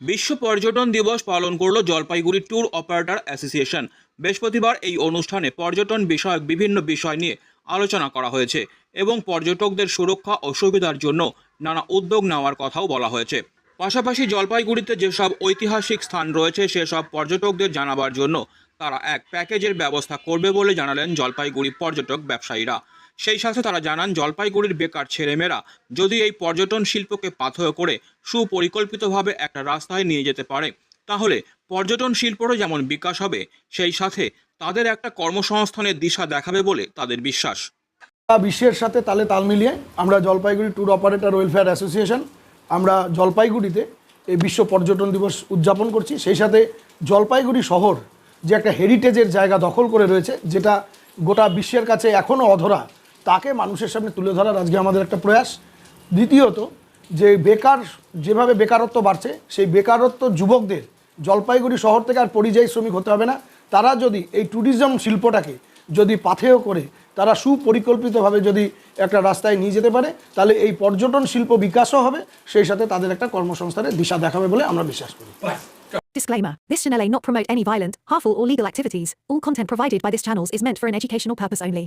বিশ্ব পর্যটন দিবস পালন করল জলপাইগুড়ি ট্যুর অপারেটর অ্যাসোসিয়েশন। বৃহস্পতিবার এই অনুষ্ঠানে পর্যটন বিষয়ক বিভিন্ন বিষয় নিয়ে আলোচনা করা হয়েছে এবং পর্যটকদের সুরক্ষা ও সুবিধার জন্য নানা উদ্যোগ নেওয়ার কথাও বলা হয়েছে। পাশাপাশি জলপাইগুড়িতে যেসব ঐতিহাসিক স্থান রয়েছে, সেসব পর্যটকদের জানাবার জন্য তারা এক প্যাকেজের ব্যবস্থা করবে বলে জানালেন জলপাইগুড়ি পর্যটক ব্যবসায়ীরা। সেই সাথে তারা জানান, জলপাইগুড়ির বেকার ছেলেমেয়েরা যদি এই পর্যটন শিল্পকে পাথেয় করে সুপরিকল্পিতভাবে একটা রাস্তায় নিয়ে যেতে পারে, তাহলে পর্যটন শিল্পরও যেমন বিকাশ হবে, সেই সাথে তাদের একটা কর্মসংস্থানের দিশা দেখাবে বলে তাদের বিশ্বাস। বিশ্বের সাথে তালে তাল মিলিয়ে আমরা Jalpaiguri tour operator welfare association আমরা জলপাইগুড়িতে এই বিশ্ব পর্যটন দিবস উদযাপন করছি। সেই সাথে জলপাইগুড়ি শহর যে একটা হেরিটেজের জায়গা দখল করে রয়েছে, যেটা গোটা বিশ্বের কাছে এখনও অধরা তাকে মানুষের সামনে তুলে ধরার আজকে আমাদের একটা প্রয়াস দ্বিতীয়ত যে বেকার যেভাবে বেকারত্ব বাড়ছে সেই বেকারত্ব যুবকদের জলপাইগুড়ি শহর থেকে আর পরিযায়ী শ্রমিক হতে হবে না তারা যদি এই ট্যুরিজম শিল্পটাকে যদি পাথেয় করে তারা সুপরিকল্পিতভাবে যদি একটা রাস্তায় নিয়ে যেতে পারে তাহলে এই পর্যটন শিল্প বিকাশও হবে সেই সাথে তাদের একটা কর্মসংস্থানের দিশা দেখাবে বলে আমরা বিশ্বাস করি Disclaimer This channel may not promote any violent, harmful, or legal activities. All content provided by this channel is meant for an educational purpose only.